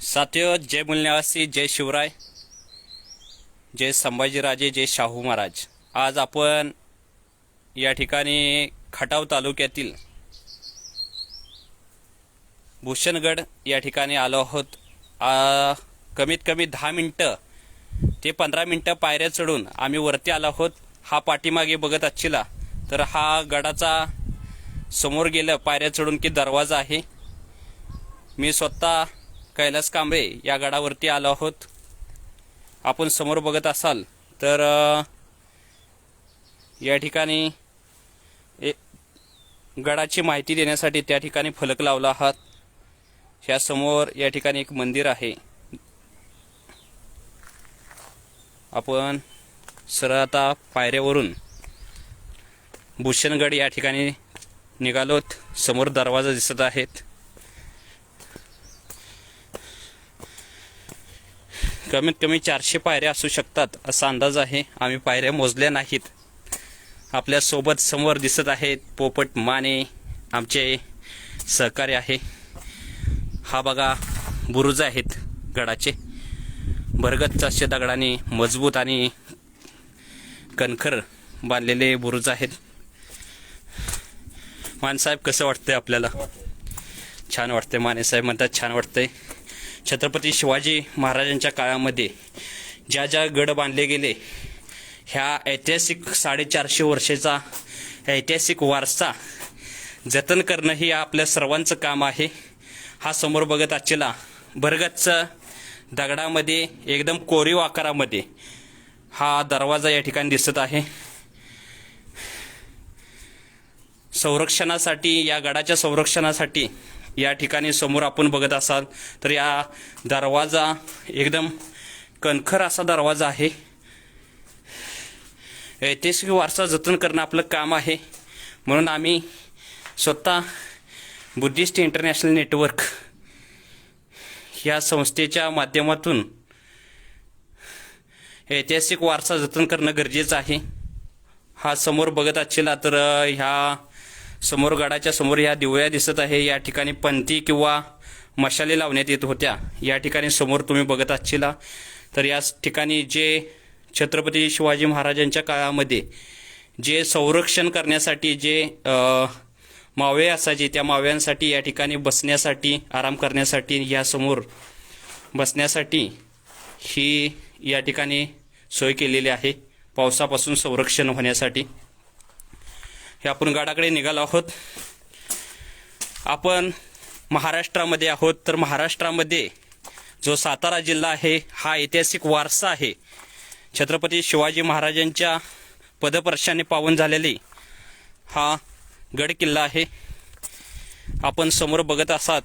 साथियो जय मूल्यवासी जय शिवराय जय संभाजीराजे जय शाहू महाराज. आज आपण या ठिकाणी खटाव तालुक्यातील भूषणगड या ठिकाणी आलो आहोत. कमीत कमी दहा मिनटं ते पंधरा मिनटं पायऱ्या चढून आम्ही वरती आलो आहोत. हा पाठीमागे बघत असशीला तर हा गडाचा समोर गेलं पायऱ्या चढून की दरवाजा आहे. मी स्वतः कैलास कांबळे या गडावरती आलो आहोत. आपण समोर बघत असाल तर या ठिकाणी ए गडाची माहिती देण्यासाठी त्या ठिकाणी फलक लावला आहात. ह्या समोर या ठिकाणी एक मंदिर आहे. आपण सरळ आता पायऱ्यावरून भूषणगड या ठिकाणी निघालोत. समोर दरवाजा दिसत आहेत. कमीत कमी चारशे पायऱ्या असू शकतात. असा अंदाज आहे. आम्ही पायऱ्या मोजल्या नाहीत. आपल्यासोबत समोर दिसत आहेत पोपट माने. आमचे सहकार्य आहे. हा बघा बुरुज आहेत गडाचे. भरगत असे दगडाने मजबूत आणि कणखर बांधलेले बुरुज आहेत. मानसाहेब कसं वाटतंय आपल्याला? छान वाटतंय मानेसाहेब म्हणतात छान वाटतंय. छत्रपती शिवाजी महाराजांच्या काळामध्ये ज्या ज्या गड बांधले गेले ह्या ऐतिहासिक साडेचारशे वर्षाचा ऐतिहासिक वारसा जतन करणं हे आपल्या सर्वांचं काम आहे. हा समोर बघत आचेला बरगतचा दगडामध्ये एकदम कोरीव आकारामध्ये हा दरवाजा या ठिकाणी दिसत आहे. संरक्षणासाठी या गडाच्या संरक्षणासाठी या ठिकाणी समोर आपण बघत असाल तर या दरवाजा एकदम कणखर असा दरवाजा आहे. ऐतिहासिक वारसा जतन करणं आपलं काम आहे. म्हणून आम्ही स्वतः बुद्धिस्ट इंटरनॅशनल नेटवर्क या संस्थेच्या माध्यमातून ऐतिहासिक वारसा जतन करणं गरजेचं आहे. हा समोर बघत असशीला तर ह्या समोर गडाच्या समोर ह्या दिवया दिसत आहे. या ठिकाणी पंथी किंवा मशाले लावण्यात येत होत्या. या ठिकाणी समोर तुम्ही बघत असशिला. तर या ठिकाणी जे छत्रपती शिवाजी महाराजांच्या काळामध्ये जे संरक्षण करण्यासाठी जे मावे असायचे त्या माव्यांसाठी या ठिकाणी बसण्यासाठी आराम करण्यासाठी यासमोर बसण्यासाठी ही या ठिकाणी सोय केलेली आहे. पावसापासून संरक्षण होण्यासाठी. हे आपण गडाकडे निघालो आहोत. आपण महाराष्ट्रामध्ये आहोत. तर महाराष्ट्रामध्ये जो सातारा जिल्हा आहे हा ऐतिहासिक वारसा आहे. छत्रपती शिवाजी महाराजांच्या पदपर्शाने पावन झालेली हा गड किल्ला आहे. आपण समोर बघत असाल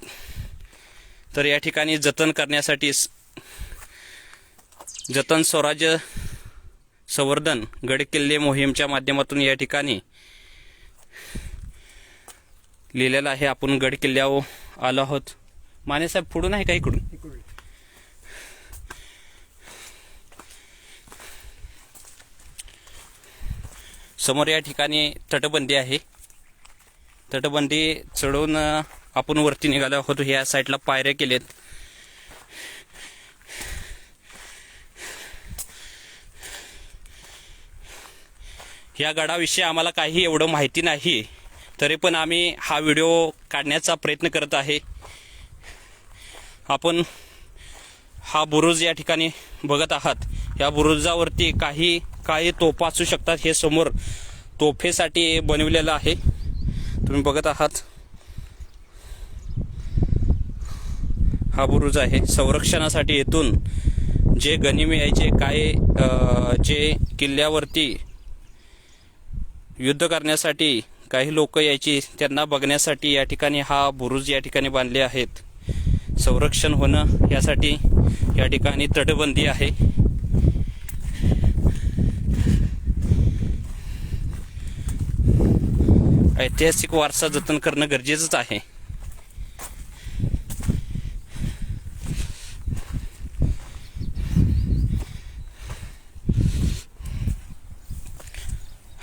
तर या ठिकाणी जतन करण्यासाठी स- जतन स्वराज्य संवर्धन गड किल्ले मोहीमच्या माध्यमातून या ठिकाणी लिहिलेलं आहे. आपण गड किल्ल्यावर आलो आहोत. मानेसाहेब पुढून आहे का इकडून? समोर या ठिकाणी तटबंदी आहे. तटबंदी चढून आपण वरती निघालो आहोत. ह्या साईडला पायऱ्या केलेत. या गडाविषयी आम्हाला काही एवढं माहिती नाही. तरी पण आम्ही हा व्हिडिओ काढण्याचा प्रयत्न करत आहे. आपण हा बुरुज या ठिकाणी बघत आहात. या बुरुजावरती काही काही तोफा असू शकतात. हे समोर तोफेसाठी बनविलेलं आहे. तुम्ही बघत आहात. हा बुरुज आहे. संरक्षणासाठी येथून जे गनिम यायचे काय जे किल्ल्यावरती युद्ध करण्यासाठी काही लोक यायची त्यांना बघण्यासाठी या ठिकाणी हा बुरुज या ठिकाणी बांधले आहेत. संरक्षण होणं यासाठी या ठिकाणी तटबंदी आहे. ऐतिहासिक वारसा जतन करणं गरजेचंच आहे.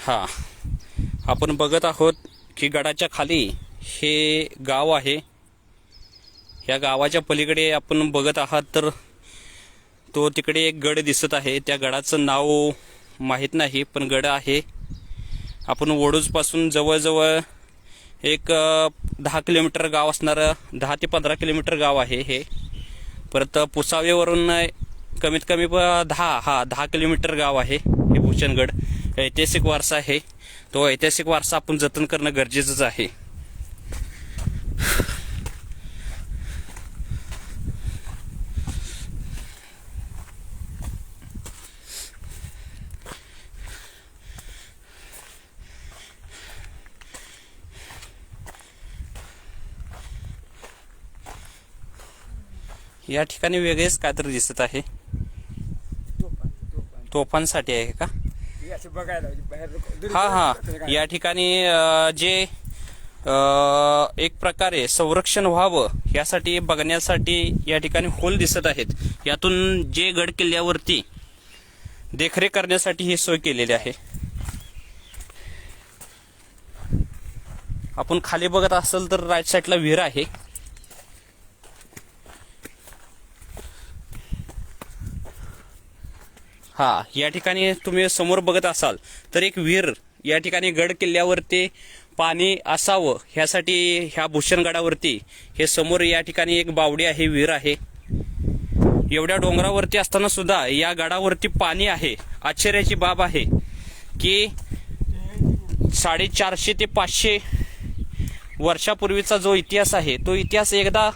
हा. आपण बघत आहोत की गडाच्या खाली हे गाव आहे. या गावाच्या पलीकडे आपण बघत आहात तर तो तिकडे एक गड दिसत आहे. त्या गडाचं नाव माहीत नाही पण गड आहे. आपण वडूजपासून जवळजवळ एक दहा किलोमीटर गाव असणारं दहा ते पंधरा किलोमीटर गाव आहे हे. परत पुसावेवरून कमीत कमी प- दहा हा दहा किलोमीटर गाव आहे हे भूषणगड. ऐतिहासिक वारसा आहे. तो ऐतिहासिक वारसा आपण जतन करणं गरजेचंच आहे. या ठिकाणी वेगळेच काहीतरी दिसत आहे. तोफांसाठी आहे का? बघायला बाहेर हा हा. या ठिकाणी अ, जे अ, एक प्रकारे संरक्षण व्हावं यासाठी बघण्यासाठी या ठिकाणी होल दिसत आहेत. यातून जे गड किल्ल्यावरती देखरेख करण्यासाठी ही सोय केलेली आहे. आपण खाली बघत असाल तर राईट साईडला विहीर आहे. हा या ठिकाणी तुम्ही समोर बघत असाल तर एक विहीर या ठिकाणी गड किल्ल्यावरती पाणी असावं ह्यासाठी ह्या भूषणगडावरती हे समोर या ठिकाणी एक बावडी आहे विहीर आहे. एवढ्या डोंगरावरती असताना सुद्धा या गडावरती पाणी आहे. आश्चर्याची बाब आहे की साडेचारशे ते पाचशे वर्षापूर्वीचा जो इतिहास आहे तो इतिहास एकदा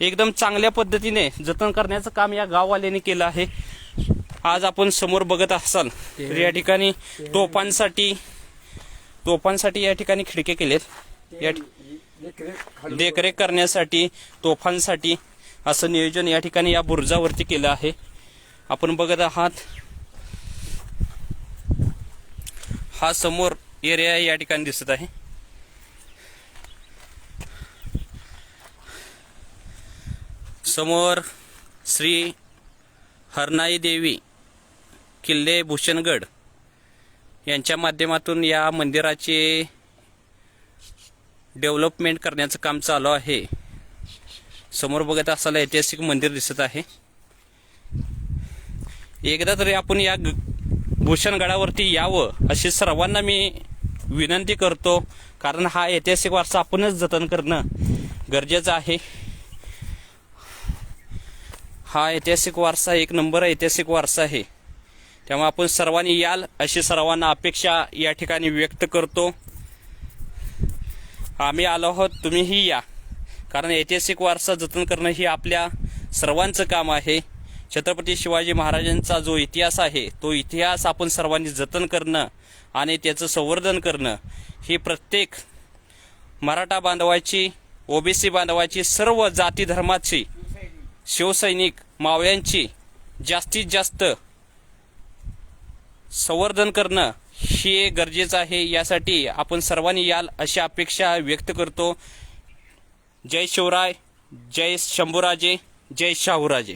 एकदम चांगल्या पद्धतीने जतन करण्याचं काम या गाववाल्यांनी केलं आहे. आज आपण समोर बघत असाल तर या ठिकाणी तोफांसाठी तोफांसाठी या ठिकाणी खिडके केलेत. या देखरेख करण्यासाठी तोफांसाठी असं नियोजन या ठिकाणी या बुरुजावरती केलं आहे. आपण बघत आहात हा समोर एरिया या ठिकाणी दिसत आहे. समोर श्री हरनाई देवी किल्ले भूषणगड यांच्या माध्यमातून या मंदिराचे डेव्हलपमेंट करण्याचं काम चालू आहे. समोर बघत असाल ऐतिहासिक मंदिर दिसत आहे. एकदा तरी आपण या ग- भूषणगडावरती यावं अशी सर्वांना मी विनंती करतो. कारण हा ऐतिहासिक वारसा आपणच जतन करणं गरजेचं आहे. हा ऐतिहासिक वारसा एक नंबर ऐतिहासिक वारसा आहे. तेव्हा आपण सर्वांनी याल अशी सर्वांना अपेक्षा या ठिकाणी व्यक्त करतो. आम्ही आलो आहोत तुम्हीही या. कारण ऐतिहासिक वारसा जतन करणं ही आपल्या सर्वांचं काम आहे. छत्रपती शिवाजी महाराजांचा जो इतिहास आहे तो इतिहास आपण सर्वांनी जतन करणं आणि त्याचं संवर्धन करणं ही प्रत्येक मराठा बांधवाची ओबीसी बांधवाची सर्व जाती धर्माची शिवसैनिक मावळ्यांची जास्तीत जास्त संवर्धन करणं हे गरजेचं आहे. यासाठी आपण सर्वांनी याल अशी अपेक्षा व्यक्त करतो. जय शिवराय जय शंभूराजे जय शाहूराजे.